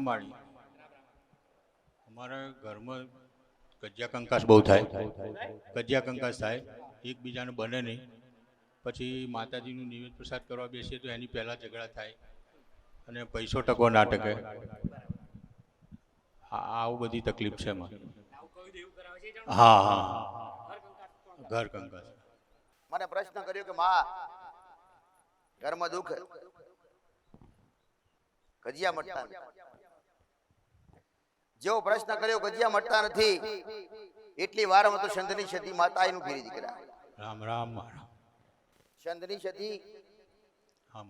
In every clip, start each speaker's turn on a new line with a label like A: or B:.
A: રામવાળી અમારા ઘરમાં કજિયા કંકાસ બહુ થાય. કજિયા કંકાસ થાય, એકબીજાને બને નહીં. પછી માતાજીનું નિવેદ પ્રસાદ કરવા બેસીએ તો એની પહેલાં ઝઘડા થાય અને પૈસો ટકો ના ટકે. આવું બધી તકલીફ છે એમાં. હા હા. ઘર કંકાસ.
B: મને પ્રશ્ન કર્યો કે માં, ઘરમાં દુઃખ? કજિયા મટતા. જેવો પ્રશ્ન કર્યો ગજિયા મટતા નથી એટલી વારમાં તો સંતની સતી માતા એનું ફેરી દીકરા.
A: રામ રામ મારા
B: સંતની સતી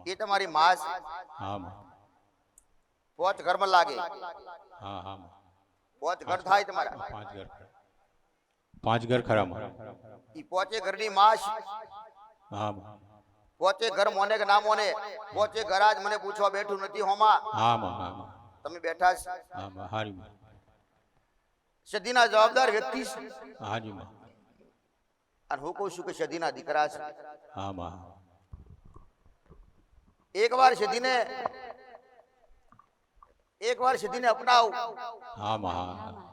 B: એ તમારી માસ. પોત ઘરમાં લાગે.
A: હા હા માં.
B: પોત ઘર થાય તમારા.
A: પાંચ ઘર પાંચ ઘર ખરા મારા
B: ઈ પોચે ઘરની માસ.
A: હા
B: પોચે ઘર મોને કે ના મોને પોચે ઘર આજ મને પૂછવા બેઠું નથી હોમાં
A: હા હા
B: તમે બેઠા છો.
A: હા હારી
B: સદીના જવાબદાર વ્યક્તિ છે.
A: હાજી માં.
B: અને હું કહું છું કે સદીના દીકરા છે.
A: હા માં.
B: એકવાર સદીને એકવાર સદીને અપનાવ.
A: હા માં. હા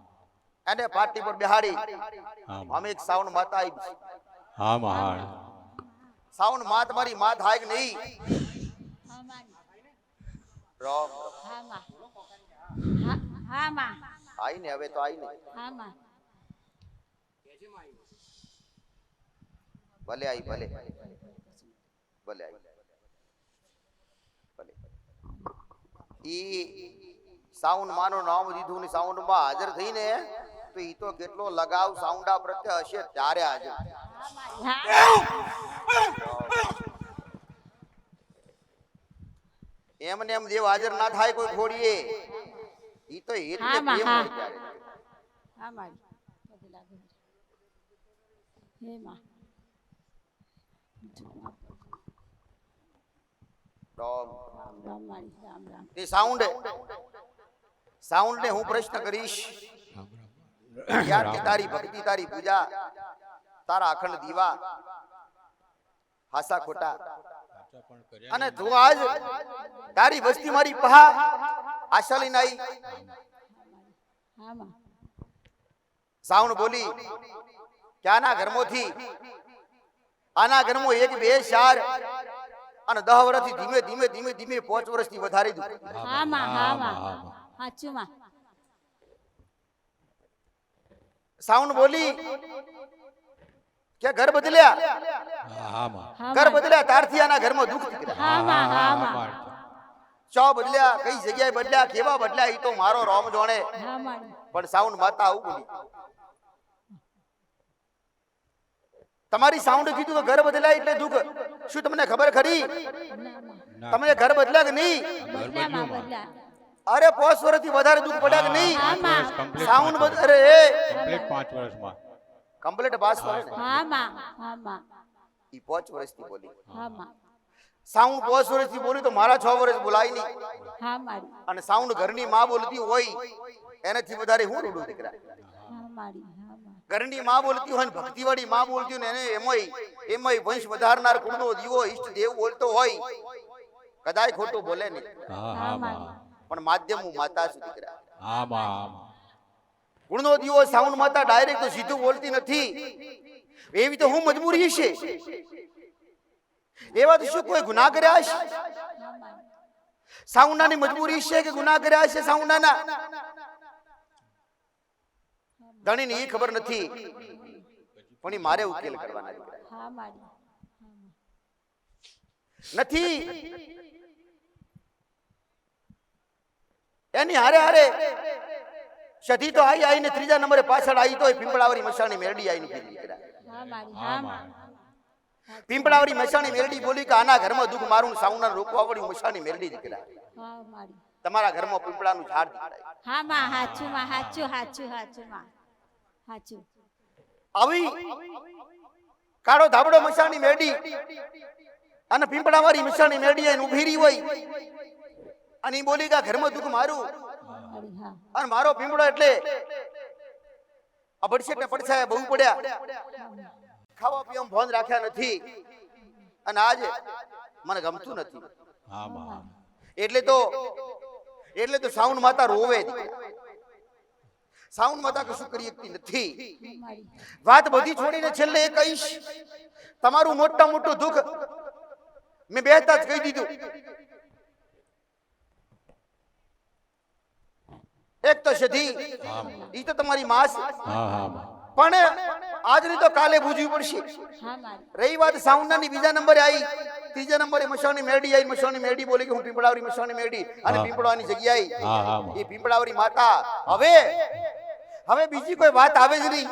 B: અને પાટી પર બિહારી
A: હા માં.
B: અમે એક સાવન માતા આવી છે.
A: હા માં
B: સાવન માત મારી માત હાય કે નહીં? રામ. આઈ ને હવે તો આઈ ને ભલે આઈ ભલે. ભલે આઈ. ભલે. ઈ સાઉન્ડ માનો નામ દીધું ને સાઉન્ડમાં હાજર થઈને તો ઈ તો કેટલો લગાવ સાઉન્ડા પ્રત્યે હશે ત્યારે હાજર. એમને એમ દેવ હાજર ના થાય કોઈ ખોડીએ ઈ તો એટલે
C: હા, માં,
B: પ્રેમ
C: હા.
B: હોય ત્યારે રામ. તે સાઉન્ડ સાઉન્ડ. ને હું પ્રશ્ન કરીશ. યાર કે તારી ભક્તિ તારી પૂજા તારા અખંડ દીવા? હાસા ખોટા. અને તું આજ તારી વસ્તી મારી પહા આશા નાઈ. સાવણ બોલી ક્યાંના આના ઘરમાંથી? આના ઘરમાં એક બે ચાર. અને દહ વર્ષથી ધીમે ધીમે ધીમે ધીમે પાંચ વર્ષથી વધારી દીધું સાઉન્ડ બોલી કે ઘર બદલ્યા? ઘર બદલ્યા તારથી આના ઘરમાં દુઃખ નીકળ્યા ચો બદલ્યા કઈ જગ્યાએ બદલ્યા કેવા બદલ્યા એ તો મારો રોમ જોણે. પણ સાઉન્ડ માતા આવું બોલી. તમારી સાઉન્ડ કીધું કે ઘર બદલાય એટલે દુઃખ. શું તમને ખબર ખરી? તમને ઘર બદલ્યા કે નહીં?
A: માં.
B: અરે પાંચ વર્ષથી વધારે દુઃખ પડ્યા કે નહીં?
A: પાંચ વર્ષ
B: સાઉન્ડ
A: પાંચ
B: અરે એ.
A: પાંચ વર્ષમાં.
B: કમ્પ્લીટ પાસ કરે ને ઈ પાંચ વર્ષથી બોલી. સાઉન્ડ પાંચ વર્ષથી બોલી તો મારા છ વર્ષ બોલાય નહીં. અને સાઉન્ડ ઘરની માં બોલતી હોય એનાથી વધારે હું રૂડું દીકરા? ઘરની માં બોલતી હોય ને ભક્તિવાળી માં બોલતી હોય ને એને એમાંય એમાંય વંશ વધારનાર કુળનો દીવો ઈષ્ટ દેવ બોલતો હોય. કદાય ખોટું બોલે નહીં.
A: હા હા માં
B: પણ માધ્યમ હું માતા છું દીકરા.
A: હા માં
B: ગુણનો દીવો સાઉન્ડ માતા ડાયરેક્ટ તો સીધું બોલતી નથી. એવી તો હું મજબૂરી છે. એવા તો શું કોઈ ગુના કર્યા છે સાઉન્ડાની મજબૂરી છે કે ગુના કર્યા છે સાઉન્ડાના ધણીને એ ખબર નથી. પણ એ મારે ઉકેલ કરવાના. નથી. એની હારે હારે સધી તો આઈ આઈને ત્રીજા નંબરે પાછળ આવી તો પીંપળાવરી મસાણી મેરડી આઈને
A: હા માં
B: પીંપળાવરી મસાણી મેરડી બોલી કે આના ઘરમાં દુઃખ મારું ને સાઉન્ડના રોકવા વળી મસાણી મેરડી દીકરા તમારા ઘરમાં પીંપળાનું ઝાડ
C: હા માં હાચું માં હાચું હાચું હાચું માં. હાચું.
B: આવી કાળો ધાબડો મસાણી મેરડી અને પીંપળાવાળી મસાણી મેરડી એને રહી હોય. અને બોલી કે ઘરમાં દુઃખ મારું. અને મારો પીંપળો એટલે ને પડછાયા બહુ પડ્યા. ખાવા પીવામાં ફોન રાખ્યા નથી. અને આજે મને ગમતું નથી. એટલે તો એટલે તો સાઉન્ડ માતા રોવે સાઉન્ડ માતા કશું કરી શકતી નથી. વાત બધી છોડીને છેલ્લે એ કહીશ તમારું મોટા મોટું દુઃખ મેં બેહતા જ કહી દીધું. એક તો સધી એ તો તમારી માં છે
A: હા હા માં.
B: પણ આજની તો કાલે બૂજવી પડશે રહી વાત સાઉન્ડની બીજા નંબરે આવી ત્રીજા નંબરે મસાણી મેરડી આવી મસાણી મેરડી બોલી કે હું પીપળાવરી મસાણી મેરડી અને
A: હા.
B: જગ્યાએ
A: હા, હા, માં.
B: એ પીપળાવરી માતા હવે હવે બીજી કોઈ વાત આવે જ નહીં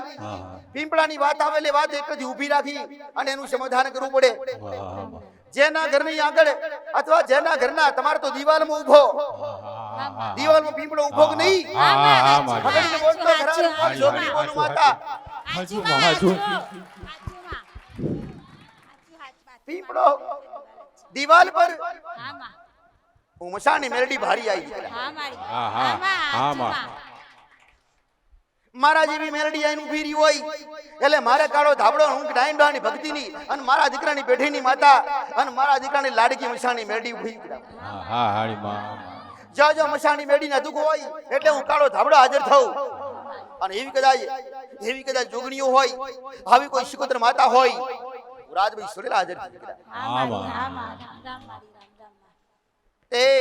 B: પીપળાની વાત આવે એટલે વાત એક જ ઊભી રાખી અને એનું સમાધાન કરવું પડે. જેના ઘરની આગળ અથવા જેના ઘરના તમારે તો દિવાલમાં ઊભો દિવાલમાં પીપળો ઊભો કે નહીં? ખગડીને બોલતો
C: ખરાર
B: છોકરી બોલું માતા. પીપળો દિવાલ પર ઉમસાની મેલડી ભારી આવી.
C: હા
A: હા હા. હા
B: મારા જેવી મેલડી આઈને ઊભી રહી હોય એટલે મારે કાળો ધાબળો હું ડાઈન ડાની ભક્તિની અને મારા દીકરાની પેઢીની માતા અને મારા દીકરાની લાડકી મસાણી મેરડી ઊભી
A: હા હા હાડી માં.
B: જ્યાં જ્યાં મસાણી મેરડીના દુઃખ હોય એટલે હું કાળો ધાબડો હાજર થઉં. અને એવી કદાચ એવી કદાચ જોગણીઓ હોય આવી કોઈ શિકોત્ર માતા હોય હું રાજભાઈ સુરેલા હાજર થઈ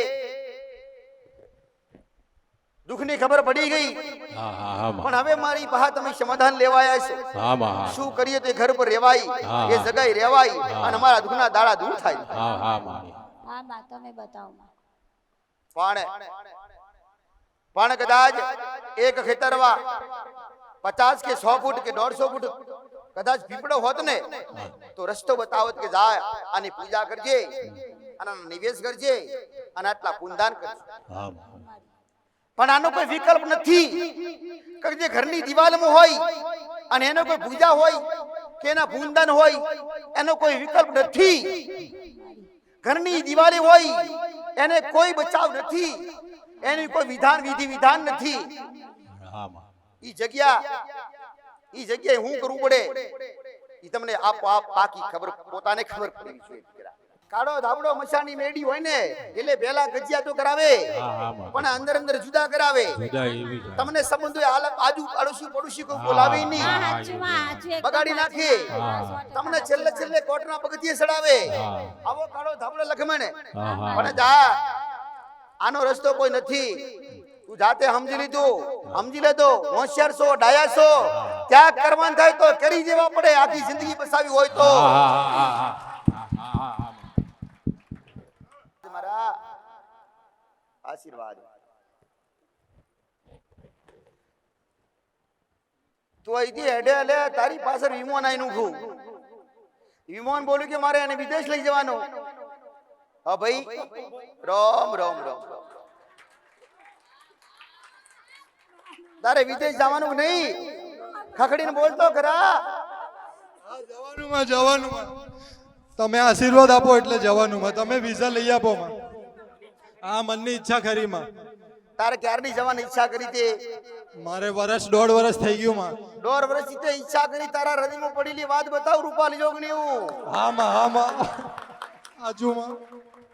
B: દુઃખની ખબર પડી ગઈ. પણ હવે મારી પાસે તમે સમાધાન લેવાયા છે. શું કરીએ તો ઘર પર રેવાય એ જગાઈ રેવાય અને મારા દુઃખના દાડા દૂર થાય.
A: હા હા માં.
C: હા માં તમે બતાવો
B: પણ પણ કદાચ એક ખેતરવા પચાસ કે સો ફૂટ કે દોઢસો ફૂટ કદાચ પીપળો હોત ને તો રસ્તો બતાવત કે જા આની પૂજા કરજે અને નિવેશ કરજે અને આટલા પુનદાન કરજે. પણ આનો કોઈ વિકલ્પ નથી. કે જે ઘરની દિવાલમાં હોય અને એનો કોઈ પૂજા હોય કે એના ભૂંદન હોય, એનો કોઈ વિકલ્પ નથી. ઘરની દિવાળી હોય, એને કોઈ બચાવ નથી. એની કોઈ વિધાન, વિધિ, વિધાન નથી. એ જગ્યા, ઈ જગ્યાએ હું કરવું પડે. ઈ તમને આપ આપ પાકી ખબર, પોતાને ખબર પડવી જોઈએ. કાળો ધાબળો મસાની મેડી હોય ને એટલે પેલા ગજિયા તો કરાવે
A: હા હા માં.
B: પણ અંદર અંદર જુદા કરાવે.
A: જુદા એવી છે.
B: તમને સંબંધો આજુ પાડોશી પડોશી કોઈ બોલાવે નહીં. બગાડી નાખે. તમને છેલ્લે છેલ્લે કોટના પગથિયે ચડાવે આવો કાળો ધાબળો લખમણે.
A: હા હા.
B: પણ જા આનો રસ્તો કોઈ નથી. તું જાતે સમજી લીધું. સમજી લેતો. હોશિયાર છો ડાયા છો ત્યાગ કરવાનું થાય તો કરી જેવા પડે. આખી જિંદગી બસાવી હોય તો. આશીર્વાદ તું અહીંથી હેડે એટલે તારી પાસે વિમાન આવીને ઊભું વિમાન બોલ્યું કે મારે એને વિદેશ લઈ જવાનો હા ભાઈ રોમ રોમ રોમ તારે વિદેશ જવાનું નહીં ખખડીને બોલતો ખરા
D: જવાનું માં જવાનું તમે આશીર્વાદ આપો એટલે જવાનું તમે વિઝા લઈ આપો માં આ મનની ઈચ્છા ખરી માં.
B: તારે ક્યારની જવાની ઈચ્છા કરી તે?
D: મારે વર્ષ દોઢ વર્ષ થઈ ગયું માં.
B: દોઢ વર્ષથી તે ઈચ્છા કરી તારા હૃદયમાં પડેલી વાત બતાવ રૂપાલી જોગણી હું.
D: હા માં હા માં. આજુ માં.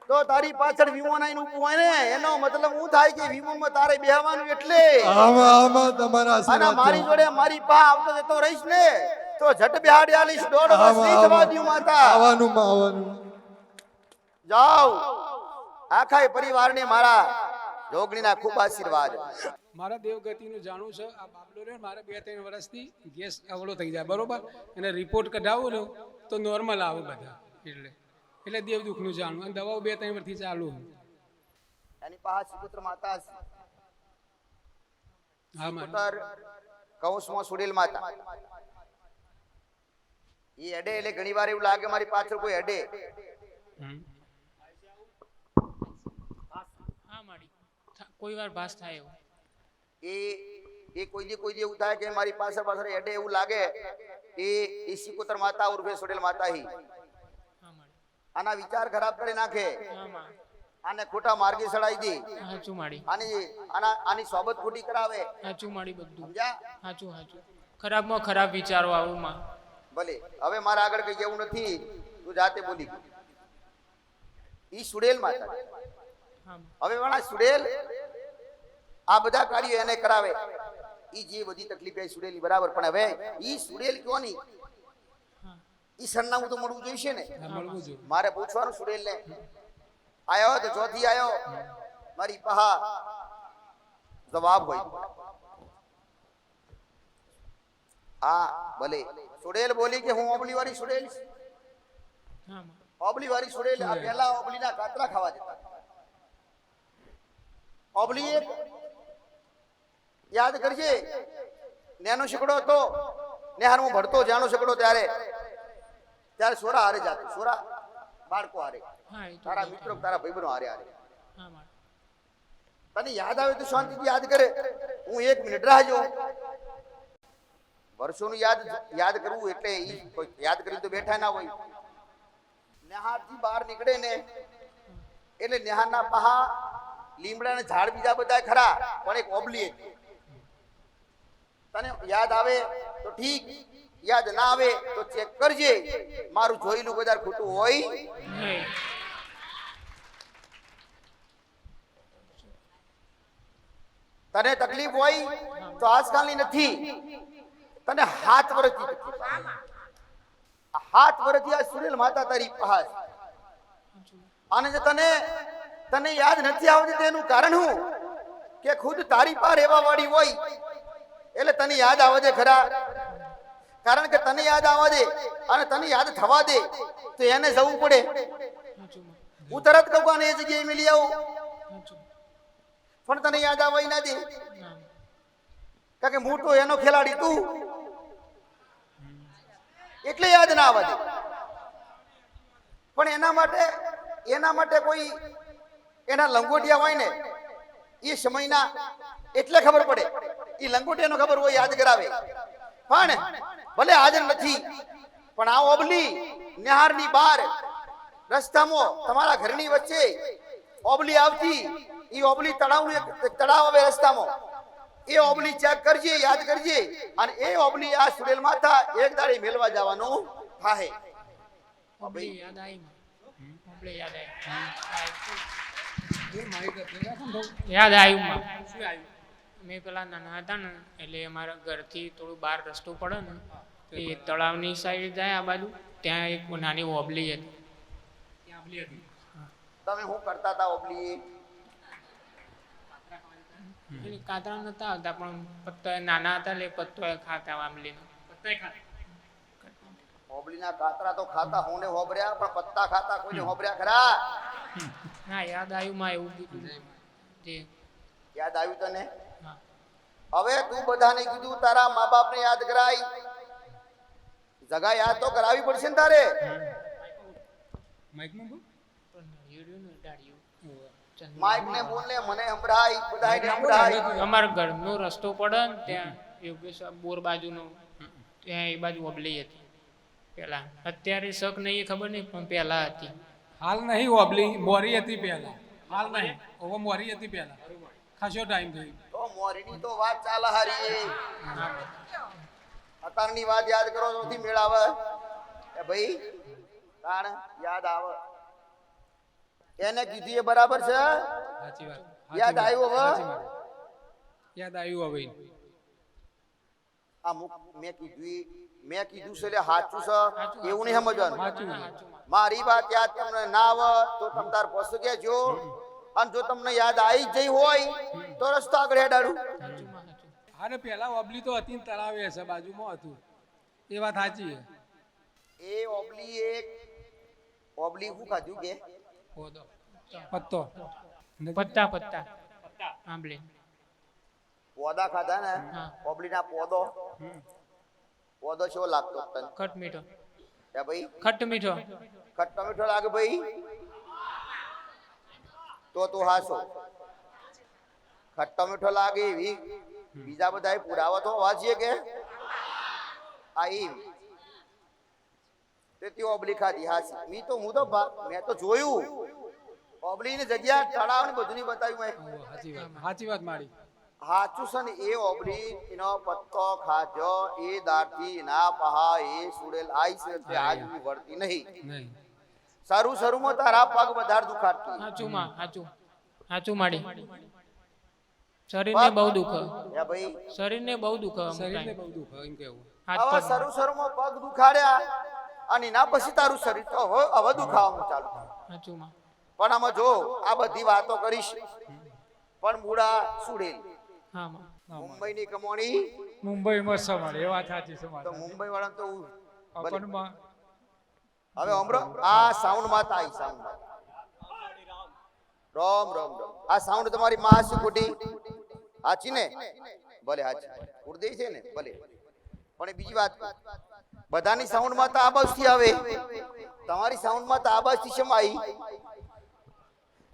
B: તો તારી પાછળ વિમાન આવીને ઊભું હોય ને એનો મતલબ હું થાય કે વિમાનમાં તારે બેહવાનું એટલે?
D: આમાં આમાં તમારા
B: અને મારી જોડે મારી પા આવતો જતો રહીશ ને તો ઝટ બિહાડી આલીશ દોઢ વર્ષ નહીં થવા
D: દઉં
B: માતા.
D: આવવાનું માં આવવાનું.
B: જાઓ. આખા પરિવારને મારા જોગણીના ખૂબ આશીર્વાદ.
E: મારા દેવગતિનું જાણવું છે આ બાબલો રે મારા બે ત્રણ વર્ષથી ગેસ અવળો થઈ જાય બરોબર? અને રિપોર્ટ કઢાવો ને તો નોર્મલ આવે બધા એટલે એટલે દેવ દુઃખનું જાણવું. અને દવાઓ બે ત્રણ વર્ષથી ચાલુ
B: એની પાસે સુપુત્ર માતા
E: હા મારે.
B: કૌંસમાં સુડેલ માતા. એ અડે એટલે ઘણી વાર એવું લાગે મારી પાછળ કોઈ અડે
E: હમ.
F: હા માડી થા- કોઈ વાર ભાસ થાય એવું.
B: એ એ કોઈ દી કોઈ દી એવું થાય કે મારી પાછળ પાછળ એડે એવું લાગે એ એ સિકોતર માતા ઉર્ફે સોડેલ માતા હી આના વિચાર ખરાબ કરી નાખે. આને ખોટા માર્ગે ચડાઈ દી.
F: હાચું માડી
B: આની આના આની સોબત ખોટી કરાવે.
F: હાચું માડી બધું.
B: સમજ્યા?
F: હાચું હાચું. ખરાબમાં ખરાબ વિચારો આવું માં.
B: ભલે. હવે મારા આગળ કઈ કેવું નથી તું જાતે બોલી. ઈ સુડેલ માતા. હવે વાળા સુડેલ આ બધા કાર્યો એને કરાવે. ઈ જે બધી તકલીફ એ સુડેલી બરાબર. પણ હવે ઈ સુડેલ કોની ઈ સરનામું તો મળવું જોઈશે ને?
E: આ મળવું જોઈએ.
B: મારે પૂછવાનું સુડેલ ને. આયો તો ચોથી આયો. મારી પહા. જવાબ હોય. આ ભલે. સુડેલ બોલી કે હું ઓબલી વાળી સુડેલ? છું.
F: હા માં
B: ઓબલી વાળી સુડેલ. આ પહેલા ઓબલીના કાતરા ખાવા જતા ઓબલી એક. યાદ કરજે. નેનો શીકડો હતો. હું ભણતો જાણો શીકડો ત્યારે. ત્યારે સોરા હારે જાતો. સોરા બાળકો હારે. તારા મિત્રો તારા ભાઈબંધો હારે હારે. તને યાદ આવે તો શાંતિથી યાદ કરે. હું એક મિનિટ રાહ જોઉં. વર્ષોનું યાદ યાદ કરવું એટલે ઈ કોઈ યાદ કરી તો બેઠા ના હોય. નેહારથી બહાર નીકળે ને એટલે નેહારના પહા લીમડાના ઝાડ બીજા બધા ખરા પણ એક ઓબલી હતી. તને યાદ આવે તો ઠીક, યાદ ના આવે તો ચેક કરજે. મારું જોયેલું બજાર ખોટું હોય. તને તકલીફ હોય તો આજકાલની નથી. તને હાથ વર્ષથી હાથ વરતી આ સુરેલ માતા તારી પહાડ અને જે તને તને યાદ નથી આવતી તેનું કારણ શું કે ખુદ તારી પાર રહેવા વાળી હોય. એટલે તને યાદ આવે છે ખરા. કારણ કે તને યાદ આવવા દે અને તને યાદ થવા દે, તો એને જવું પડે. હું તરત કહું એ જગ્યાએ મિલી આવું. પણ તને યાદ આવવા ના દે. કારણ કે મોટો એનો ખેલાડી તું. એટલે યાદ ના આવવા પણ એના માટે એના માટે કોઈ એના લંગોટિયા હોય ને, એ સમયના, એટલે ખબર પડે. એ લંગોટિયાનો ખબર હોય યાદ કરાવે પણ ભલે હાજર નથી પણ આ ઓબલી નિહારની બહાર રસ્તામાં તમારા ઘરની વચ્ચે ઓબલી આવતી એ ઓબલી તળાવનું એક તળાવ આવે રસ્તામાં. એ ઓબલી ચેક કરજે યાદ કરજે અને એ ઓબલી આ સુરેલ માથા એક દાડે મેળવા જવાનું થાય
F: ઓબલી યાદ આવી ઓબલી યાદ આવી
E: શું આવ્યું
F: અમે પેલા નાના હતા ને એટલે અમારા ઘરથી થોડું બહાર રસ્તો પડે ને એ તળાવની સાઈડ જાય આ બાજુ ત્યાં એક નાની ઓબલી હતી.
E: ત્યાં હતી?
B: તમે શું કરતા હતા ઓબલી?
F: કાતરા નતા આવતા પણ પત્તા નાના હતા એટલે પત્તો ખાતા આંબલીનો
E: પત્તાય ખાતા?
B: ઓબલીના કાતરા તો ખાતા હોને હોબર્યા પણ પત્તા ખાતા કોઈને હોબર્યા ખરા?
F: હા યાદ આવ્યું માં એવું કીધું. જે
B: યાદ આવ્યું તને?
F: હા
B: હવે તું બધાને કીધું તારા મા બાપને યાદ કરાય. જગા યાદ તો કરાવી પડશે ને તારે.
F: ને
B: માઇક ને બોલ ને મને સંભળાય બધાને સંભળાય.
F: અમારા ઘરનો રસ્તો પડે ને ત્યાં યોગેશ બોર બાજુનો. ત્યાં એ બાજુ ઓબલી હતી. પેલા. અત્યારે શક નહીં એ ખબર નહીં પણ પેલા હતી.
E: હાલ નહીં ઓબલી મોરી હતી પહેલા. હાલ નહીં. ઓવો મોરી હતી પહેલા. ખાસો ટાઈમ થઈ
B: તો મોરીની તો વાત ચાલે હારી. અત્યારની વાત યાદ કરો નથી મેળ આવે એ ભાઈ તાણ યાદ આવે. એને કીધું એ બરાબર છે?
E: સાચી વાત
B: યાદ
E: આવ્યો
B: આવ્યું હવે?
E: યાદ આવ્યું હવે
B: આ મુક મેં કીધું મેં કીધું છે એટલે સાચું છે? એવું નહીં સમજવાનું? મારી વાત યાદ તમને ના આવે તો તમ તાર પશુ કેજો અને જો તમને યાદ આવી જઈ હોય તો રસ્તો આગળ હેડાડું
E: હા ને ઓબલી તો હતી તળાવે હશે બાજુમાં હતું. એ વાત સાચી
B: એ ઓબલી એક ઓબલી શું ખાધું કે?
E: પત્તો.
F: પત્તા પત્તા. આંબલી.
B: પોદા ખાધા ને?
F: ઓબલી
B: ના પોદો? પોદો શું લાગતો
F: ખટ મીઠો.
B: ભાઈ?
F: ખટ મીઠો.
B: ખટ્ટો મીઠો લાગે ભાઈ? તો તું હાસો. ખટ્ટો મીઠો લાગે એવી. બીજા બધા પુરાવા તો વાંચીએ કે? આ ઈ તે તે ઓબલી ખાધી હાસી. મી તો હું તો મેં તો જોયું. ઓબલી ની જગ્યા તળાવ ને બધું બતાવ્યું
E: સાચી વાત. સાચી વાત મારી.
B: હાચું છે ને એ ઓબલી એનો પત્તો ખાજો એ દાટી ના પહા એ સુડેલ આઈ છે આજ બી વળતી નહીં.
E: નહીં.
B: સારું શરૂમાં તારા પગ વધારે દુખાડતી.
F: સાચુંમાં સાચું સાચું માડી. શરીરને બહુ દુખ.
B: હે ભાઈ.
F: શરીરને બહુ દુખ
E: શરીરને બહુ દુખ એમ કેવું
B: આવા
F: સારું
B: સારું માં પગ દુખાડ્યા અને ના પછી તારું શરીર તો હવે દુખાવાનું ચાલુ થયું.
F: સાચુંમાં
B: પણ આમાં જો આ બધી વાતો કરીશ પણ મૂળા સુડેલ.
F: હા માં.
B: મુંબઈની કમોણી.
G: મુંબઈમાં સમાડે એ વાત સાચી છે
B: તો મુંબઈ વાળા તો ભલે. હવે હમરો આ સાઉન્ડમાં તાઈ સાઉન્ડ રોમ રોમ રોમ. આ સાઉન્ડ તમારી માં હાચી ખોટી? હાચી ને? ભલે હાચી. ઉર્દે છે ને? ભલે. પણ બીજી વાત બધાની સાઉન્ડમાં તો આબાજથી આવે. તમારી સાઉન્ડમાં તો આબાજથી શેમ આવી?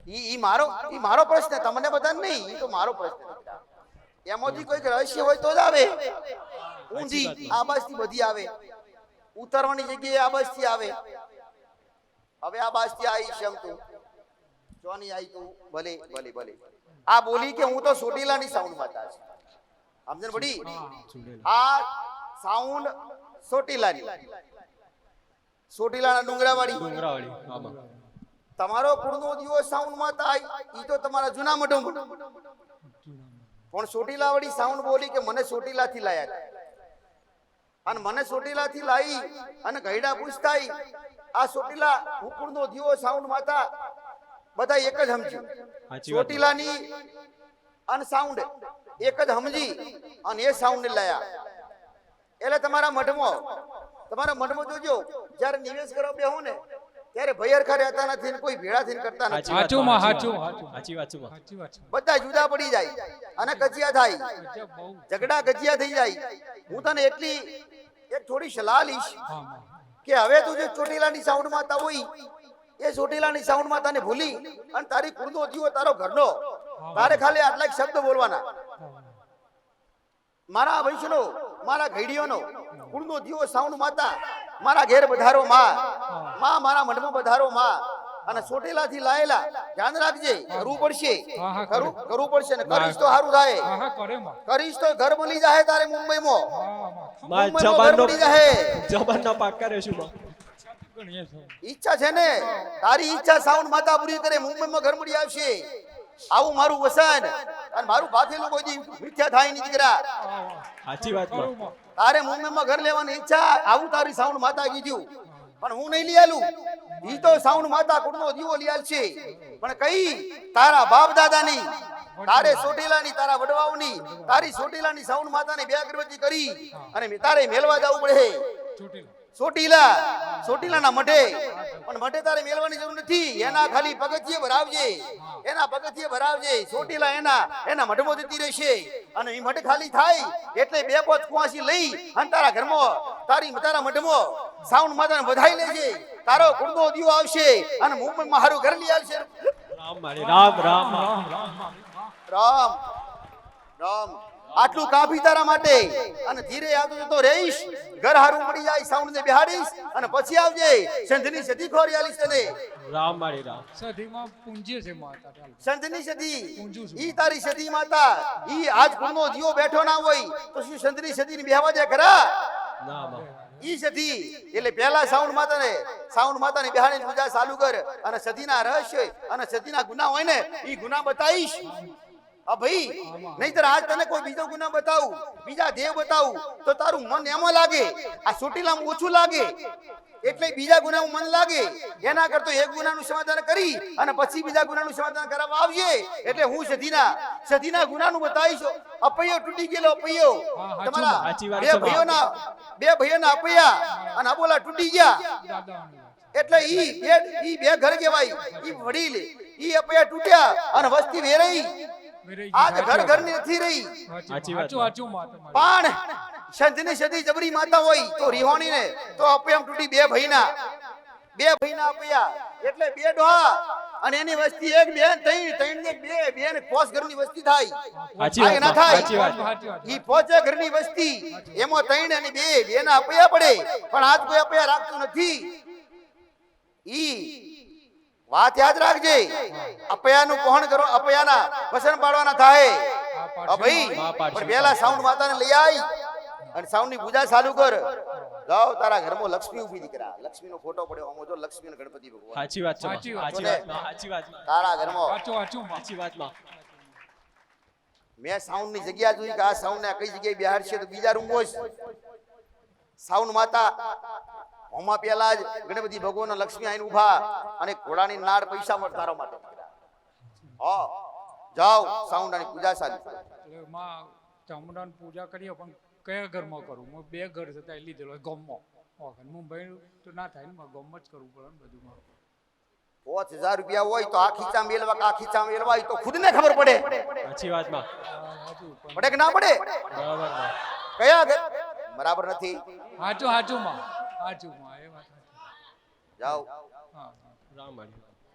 B: ઈ ઈ મારો ઈ મારો પ્રશ્ન તમને બધાને નહીં. ઈ તો મારો પ્રશ્ન એમાંથી કોઈક રહસ્ય હોય તો જ આવે. ઊંધી આબાજથી બધી આવે. ઉતરવાની જગ્યાએ આબાજથી આવે. હવે આ થી આવી શમ તું જોની આવી તું? ભલે ભલે ભલે. આ બોલી કે હું તો સોટીલાની સાઉન્ડમાં હતા સમજણ પડી? આ સાઉન્ડ સોટીલાની. સોટીલાના ડુંગરાવાળી. તમારો કુળનો દિવસ સાઉન્ડમાં થાય ઈ તો તમારા જૂના મઢો પણ સોટીલાવાળી સાઉન્ડ બોલી કે મને સોટીલાથી લાયા હતા અને મને સોટીલાથી લાવી અને ગઈડા પૂછતા આ સોટીલા હુકુરનો દીવો સાઉન્ડ માતા. બધા એક જ સમજ્યું ચોટીલાની અને સાઉન્ડ એક જ સમજી અને એ સાઉન્ડ લાયા. એટલે તમારા મઢમાં તમારા મઢમાં જોજો જ્યારે નિવેશ કરવા બેહો ને ત્યારે ભયરખા રહેતા નથી ને કોઈ ભેળા થઈને કરતા નથી.
G: સાચું માં સાચું સાચું
H: સાચી વાત
B: બધા જુદા પડી જાય અને કજિયા થાય. ઝઘડા ગજિયા થઈ જાય. હું તને એટલી એક થોડી સલાહ લઈશ કે હવે તું જે ચોટીલાની સાઉન્ડ માતા હોય એ ચોટીલાની સાઉન્ડ માતાને ભૂલી અને તારી કુળનો જીવો તારો ઘરનો તારે ખાલી આટલા શબ્દ બોલવાના. મારા વૈષ્ણવ મારા ઘડીઓનો કુળનો દીવો સાવણ માતા મારા ઘેર વધારો માં. માં મારા મનમાં વધારો માં. અને ચોટીલાથી લાયેલા ધ્યાન રાખજે કરવું પડશે.
G: હા, હા,
B: કરવું કરવું પડશે ને કરીશ તો સારું થાય.
G: હા હા કરે માં.
B: કરીશ તો ઘર બની જાય તારે મુંબઈમાં.
G: માં
H: માં
B: જાય
H: માં.
B: ઈચ્છા છે ને? તારી ઈચ્છા સાઉન્ડ માતા પૂરી કરે મુંબઈમાં ઘર મળી આવશે. આવું મારું વસન. અને મારું ભાથેલું કોઈ મિથ્યા થાય નહીં દીકરા.
H: સાચી વાત
G: કરું માં.
B: તારે મુંબઈમાં ઘર લેવાની ઈચ્છા આવું તારી સાઉન્ડ માતા કીધું પણ હું નહીં લઈ ઈ તો સાઉન્ડ માતા કુટનો દીવો લઈ છે પણ કઈ, તારા બાપ દાદાની, તારે સોટીલાની તારા વડવાઓની, તારી સોટીલાની સાઉન્ડ માતાની બે અગરબત્તી કરી અને તારે મેલવા જવું પડે.
G: ચોટીલા.
B: ચોટીલાના મઢે. પણ મઢે તારે મેળવાની જરૂર નથી. એના ખાલી પગથિયે ભરાવજે. એના પગથિયે ભરાવજે. ચોટીલા એના એના મઢમાં જતી રહેશે. અને એ મઢ ખાલી થાય એટલે બે પોચ કુવાસી લઈ અને તારા ઘરમાં તારી તારા મઢમાં સાઉન્ડ માતાને વધાઈ લેજે. તારો કુંડો દીવો આવશે અને મુંબઈમાં હારું ઘર લઈ આવશે
H: રામ રામ રામ રામ.
B: રામ. રામ. આટલું કાફી તારા માટે. અને ધીરે યાદ જતો રહીશ. ઘર હારું મળી જાય સાઉન્ડ ને બિહાડીશ અને પછી આવજે. સંધની સદી ખોરી આલીશ તને.
H: રામ મારી રામ.
G: સધીમાં પૂંજ્ય છે માતા ચાલો.
B: સંતની સદી ઈ તારી સદી માતા. ઈ આજ કોનો જીવો બેઠો ના હોય તો શું સંધની સદી ને બેહવા દે ખરા?
H: ના બા.
B: ઈ સધી એટલે પહેલા સાઉન્ડ માતાને સાઉન્ડ માતાને બેહાડીને પૂજા ચાલુ કર. અને સદીના રહસ્ય અને સદીના ગુના હોય ને ઈ ગુના બતાવીશ. હા ભાઈ નહીતર આજ તને કોઈ બીજો ગુના બતાવું બીજા દેવ બતાવું તો તારું મન એમાં લાગે આ સુટીલામ ઓછું લાગે. એટલે બીજા ગુનાનું મન લાગે. એના કરતો એક ગુનાનું સમાધાન કરી અને પછી બીજા ગુનાનું સમાધાન કરાવવા આવીએ. એટલે હું સધીના સધીના ગુનાનું બતાવીશ. અપૈયો તૂટી ગયેલો અપૈયો. તમારા બે. ભાઈઓના બે ભાઈઓના અપૈયા અને અબોલા તૂટી ગયા. એટલે ઈ બે ઈ બે ઘર કહેવાય. ઈ વડીલ ઈ અપૈયા તૂટ્યા અને વસ્તી વેરાઈ. આજ ઘર ઘરની નથી રહી. પણ સંત સંતની સદી જબરી માતા હોય તો રિહોણી ને તો અપયમ તૂટી બે ભાઈના. બે ભાઈના અપયા એટલે બે ડોહા. અને એની વસ્તી એક બેન ત્રણ ત્રણ ને બે. બેન પોસ ઘરની વસ્તી થાય.
H: સાચી
B: ના થાય. ઈ પોચે ઘરની વસ્તી. એમાં ત્રણ અને બે બે ના અપયા પડે. પણ આજ કોઈ અપયા રાખતું નથી. ઈ વાત યાદ રાખજે. અપયાનું કોહણ કરો અપયાના વસન પાડવાના થાય. ભાઈ પણ પેલા સાઉન્ડ માતાને લઈ આવી અને સાઉન્ડની પૂજા ચાલુ કર. જાઓ તારા ઘરમાં લક્ષ્મી ઊભી દીકરા. લક્ષ્મી નો ફોટો પડ્યો આમ જો લક્ષ્મી ને ગણપતિ ભગવાન.
H: સાચી વાત છે
G: સાચી વાત
H: સાચી
B: છે.
H: વાત સાચી વાતમાં.
B: તારા ઘરમાં.
G: સાચું સાચું
H: સાચી વાતમાં. મેં
B: સાઉન્ડની જગ્યા જોઈ કે આ સાઉન્ડ ને કઈ જગ્યાએ બેહાડશે તો બીજા રૂમ હોય સાઉન્ડ માતા હોમાં પેલા જ ગણપતિ ભગવાન લક્ષ્મી આઈને ઊભા અને ઘોડાની નાળ પૈસા મળતારો માટે હા જાઓ સાઉન્ડાની પૂજા ચાલુ.
G: માં ચામુંડાની પૂજા કરીએ પણ કયા ઘરમાં કરું? હું બે ઘર હતા એ લીધેલો ગમમાં. મુંબઈ તો ના થાય ને મારે જ કરવું પડે ને બધું
B: પાંચ હજાર રૂપિયા હોય તો આ ખીચા મેલવા કે આ ખીચા મેલવા તો ખુદ ને ખબર પડે.
H: સાચી
G: વાતમાં.
B: પડે કે ના પડે?
H: બરાબર
B: કયા બરાબર નથી.
G: હાચું હાચું માં. સાચું માં એ વાત
B: જાઓ.
H: રામ